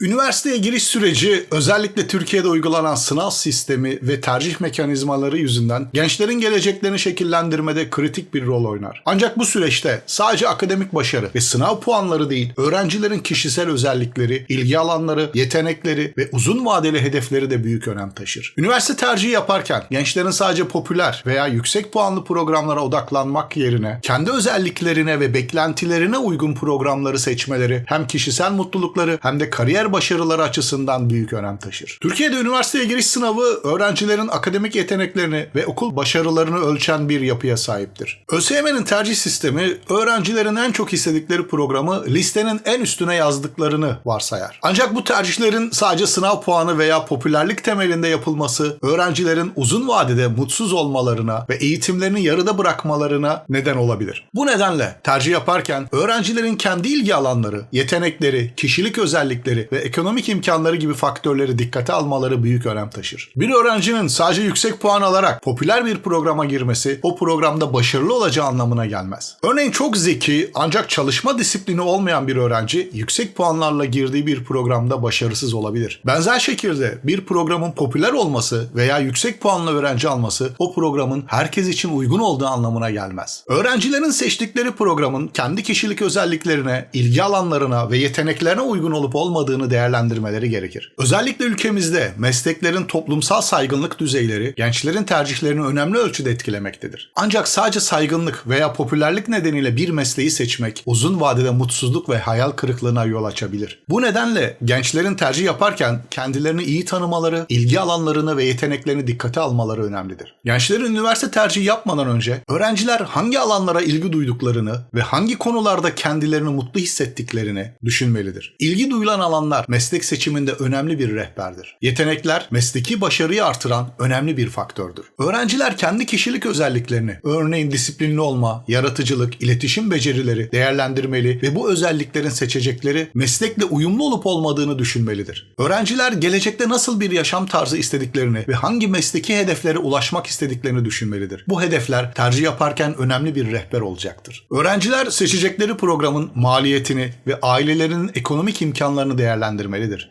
Üniversiteye giriş süreci özellikle Türkiye'de uygulanan sınav sistemi ve tercih mekanizmaları yüzünden gençlerin geleceklerini şekillendirmede kritik bir rol oynar. Ancak bu süreçte sadece akademik başarı ve sınav puanları değil, öğrencilerin kişisel özellikleri, ilgi alanları, yetenekleri ve uzun vadeli hedefleri de büyük önem taşır. Üniversite tercihi yaparken gençlerin sadece popüler veya yüksek puanlı programlara odaklanmak yerine kendi özelliklerine ve beklentilerine uygun programları seçmeleri hem kişisel mutlulukları hem de kariyer başarıları açısından büyük önem taşır. Türkiye'de üniversiteye giriş sınavı öğrencilerin akademik yeteneklerini ve okul başarılarını ölçen bir yapıya sahiptir. ÖSYM'nin tercih sistemi öğrencilerin en çok istedikleri programı listenin en üstüne yazdıklarını varsayar. Ancak bu tercihlerin sadece sınav puanı veya popülerlik temelinde yapılması öğrencilerin uzun vadede mutsuz olmalarına ve eğitimlerini yarıda bırakmalarına neden olabilir. Bu nedenle tercih yaparken öğrencilerin kendi ilgi alanları, yetenekleri, kişilik özellikleri ve ekonomik imkanları gibi faktörleri dikkate almaları büyük önem taşır. Bir öğrencinin sadece yüksek puan alarak popüler bir programa girmesi o programda başarılı olacağı anlamına gelmez. Örneğin çok zeki ancak çalışma disiplini olmayan bir öğrenci yüksek puanlarla girdiği bir programda başarısız olabilir. Benzer şekilde bir programın popüler olması veya yüksek puanlı öğrenci alması o programın herkes için uygun olduğu anlamına gelmez. Öğrencilerin seçtikleri programın kendi kişilik özelliklerine, ilgi alanlarına ve yeteneklerine uygun olup olmadığını değerlendirmeleri gerekir. Özellikle ülkemizde mesleklerin toplumsal saygınlık düzeyleri gençlerin tercihlerini önemli ölçüde etkilemektedir. Ancak sadece saygınlık veya popülerlik nedeniyle bir mesleği seçmek uzun vadede mutsuzluk ve hayal kırıklığına yol açabilir. Bu nedenle gençlerin tercih yaparken kendilerini iyi tanımaları, ilgi alanlarını ve yeteneklerini dikkate almaları önemlidir. Gençlerin üniversite tercihi yapmadan önce öğrenciler hangi alanlara ilgi duyduklarını ve hangi konularda kendilerini mutlu hissettiklerini düşünmelidir. İlgi duyulan alanlar meslek seçiminde önemli bir rehberdir. Yetenekler mesleki başarıyı artıran önemli bir faktördür. Öğrenciler kendi kişilik özelliklerini, örneğin disiplinli olma, yaratıcılık, iletişim becerileri değerlendirmeli ve bu özelliklerin seçecekleri meslekle uyumlu olup olmadığını düşünmelidir. Öğrenciler gelecekte nasıl bir yaşam tarzı istediklerini ve hangi mesleki hedeflere ulaşmak istediklerini düşünmelidir. Bu hedefler tercih yaparken önemli bir rehber olacaktır. Öğrenciler seçecekleri programın maliyetini ve ailelerinin ekonomik imkanlarını değerlendirmelidir.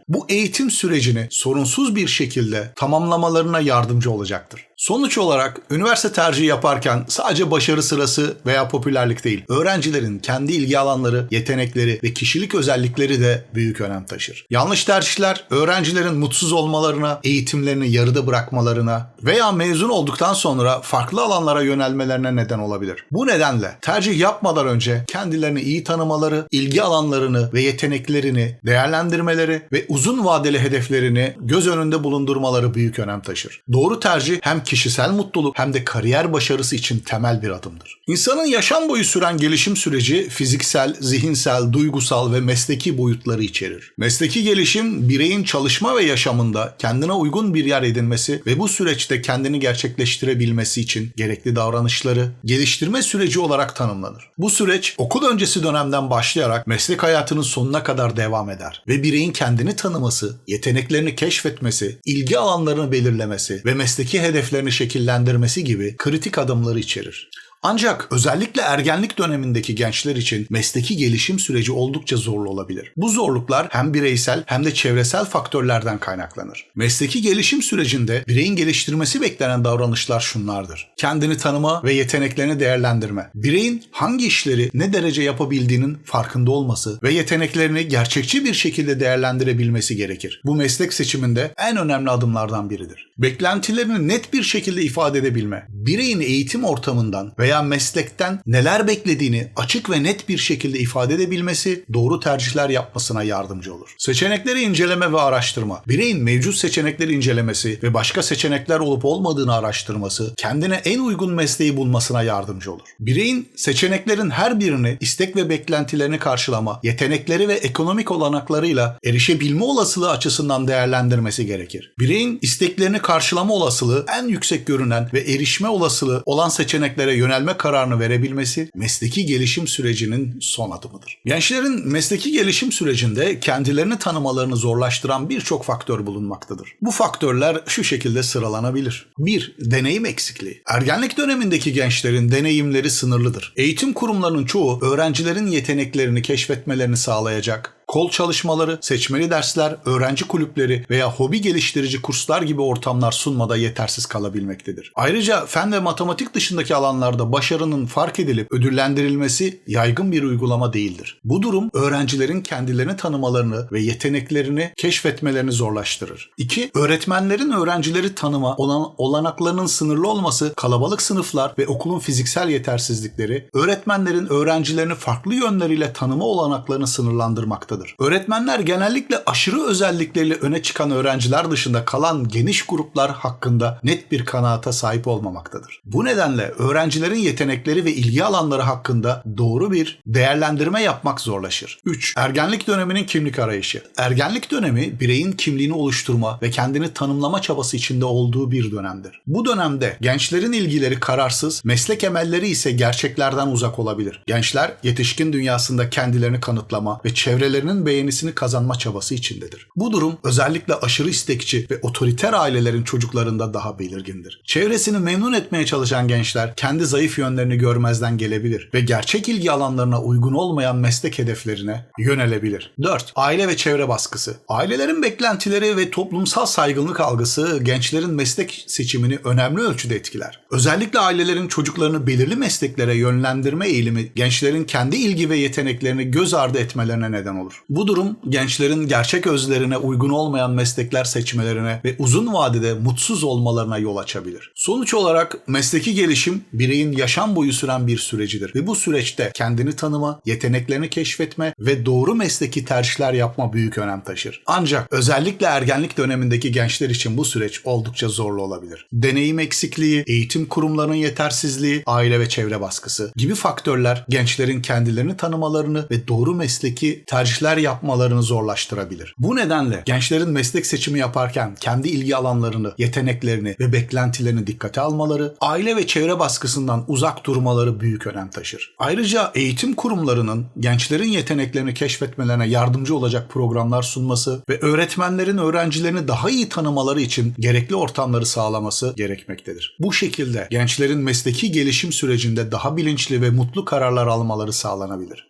Bu eğitim sürecini sorunsuz bir şekilde tamamlamalarına yardımcı olacaktır. Sonuç olarak üniversite tercihi yaparken sadece başarı sırası veya popülerlik değil, öğrencilerin kendi ilgi alanları, yetenekleri ve kişilik özellikleri de büyük önem taşır. Yanlış tercihler öğrencilerin mutsuz olmalarına, eğitimlerini yarıda bırakmalarına veya mezun olduktan sonra farklı alanlara yönelmelerine neden olabilir. Bu nedenle tercih yapmadan önce kendilerini iyi tanımaları, ilgi alanlarını ve yeteneklerini değerlendirmeleri ve uzun vadeli hedeflerini göz önünde bulundurmaları büyük önem taşır. Doğru tercih hem kişisel mutluluk hem de kariyer başarısı için temel bir adımdır. İnsanın yaşam boyu süren gelişim süreci fiziksel, zihinsel, duygusal ve mesleki boyutları içerir. Mesleki gelişim bireyin çalışma ve yaşamında kendine uygun bir yer edinmesi ve bu süreçte kendini gerçekleştirebilmesi için gerekli davranışları geliştirme süreci olarak tanımlanır. Bu süreç okul öncesi dönemden başlayarak meslek hayatının sonuna kadar devam eder ve bireyin kendini tanıması, yeteneklerini keşfetmesi, ilgi alanlarını belirlemesi ve mesleki hedeflerini şekillendirmesi gibi kritik adımları içerir. Ancak özellikle ergenlik dönemindeki gençler için mesleki gelişim süreci oldukça zorlu olabilir. Bu zorluklar hem bireysel hem de çevresel faktörlerden kaynaklanır. Mesleki gelişim sürecinde bireyin geliştirmesi beklenen davranışlar şunlardır. Kendini tanıma ve yeteneklerini değerlendirme. Bireyin hangi işleri ne derece yapabildiğinin farkında olması ve yeteneklerini gerçekçi bir şekilde değerlendirebilmesi gerekir. Bu meslek seçiminde en önemli adımlardan biridir. Beklentilerini net bir şekilde ifade edebilme. Bireyin eğitim ortamından veya meslekten neler beklediğini açık ve net bir şekilde ifade edebilmesi doğru tercihler yapmasına yardımcı olur. Seçenekleri inceleme ve araştırma. Bireyin mevcut seçenekleri incelemesi ve başka seçenekler olup olmadığını araştırması kendine en uygun mesleği bulmasına yardımcı olur. Bireyin seçeneklerin her birini istek ve beklentilerini karşılama, yetenekleri ve ekonomik olanaklarıyla erişebilme olasılığı açısından değerlendirmesi gerekir. Bireyin isteklerini karşılama olasılığı en yüksek görünen ve erişme olasılığı olan seçeneklere yönelme kararını verebilmesi mesleki gelişim sürecinin son adımıdır. Gençlerin mesleki gelişim sürecinde kendilerini tanımalarını zorlaştıran birçok faktör bulunmaktadır. Bu faktörler şu şekilde sıralanabilir. 1. Deneyim eksikliği. Ergenlik dönemindeki gençlerin deneyimleri sınırlıdır. Eğitim kurumlarının çoğu öğrencilerin yeteneklerini keşfetmelerini sağlayacak Kol çalışmaları, seçmeli dersler, öğrenci kulüpleri veya hobi geliştirici kurslar gibi ortamlar sunmada yetersiz kalabilmektedir. Ayrıca fen ve matematik dışındaki alanlarda başarının fark edilip ödüllendirilmesi yaygın bir uygulama değildir. Bu durum öğrencilerin kendilerini tanımalarını ve yeteneklerini keşfetmelerini zorlaştırır. 2. Öğretmenlerin öğrencileri tanıma olan, olanaklarının sınırlı olması, kalabalık sınıflar ve okulun fiziksel yetersizlikleri öğretmenlerin öğrencilerini farklı yönleriyle tanıma olanaklarını sınırlandırmaktadır. Öğretmenler genellikle aşırı özellikleriyle öne çıkan öğrenciler dışında kalan geniş gruplar hakkında net bir kanaata sahip olmamaktadır. Bu nedenle öğrencilerin yetenekleri ve ilgi alanları hakkında doğru bir değerlendirme yapmak zorlaşır. 3. Ergenlik döneminin kimlik arayışı. Ergenlik dönemi bireyin kimliğini oluşturma ve kendini tanımlama çabası içinde olduğu bir dönemdir. Bu dönemde gençlerin ilgileri kararsız, meslek emelleri ise gerçeklerden uzak olabilir. Gençler yetişkin dünyasında kendilerini kanıtlama ve çevrelerinin beğenisini kazanma çabası içindedir. Bu durum özellikle aşırı istekçi ve otoriter ailelerin çocuklarında daha belirgindir. Çevresini memnun etmeye çalışan gençler kendi zayıf yönlerini görmezden gelebilir ve gerçek ilgi alanlarına uygun olmayan meslek hedeflerine yönelebilir. 4. Aile ve çevre baskısı. Ailelerin beklentileri ve toplumsal saygınlık algısı gençlerin meslek seçimini önemli ölçüde etkiler. Özellikle ailelerin çocuklarını belirli mesleklere yönlendirme eğilimi gençlerin kendi ilgi ve yeteneklerini göz ardı etmelerine neden olur. Bu durum gençlerin gerçek özlerine uygun olmayan meslekler seçmelerine ve uzun vadede mutsuz olmalarına yol açabilir. Sonuç olarak mesleki gelişim bireyin yaşam boyu süren bir sürecidir ve bu süreçte kendini tanıma, yeteneklerini keşfetme ve doğru mesleki tercihler yapma büyük önem taşır. Ancak özellikle ergenlik dönemindeki gençler için bu süreç oldukça zorlu olabilir. Deneyim eksikliği, eğitim kurumlarının yetersizliği, aile ve çevre baskısı gibi faktörler gençlerin kendilerini tanımalarını ve doğru mesleki tercihler yapmalarını zorlaştırabilir. Bu nedenle gençlerin meslek seçimi yaparken kendi ilgi alanlarını, yeteneklerini ve beklentilerini dikkate almaları, aile ve çevre baskısından uzak durmaları büyük önem taşır. Ayrıca eğitim kurumlarının gençlerin yeteneklerini keşfetmelerine yardımcı olacak programlar sunması ve öğretmenlerin öğrencilerini daha iyi tanımaları için gerekli ortamları sağlaması gerekmektedir. Bu şekilde gençlerin mesleki gelişim sürecinde daha bilinçli ve mutlu kararlar almaları sağlanabilir.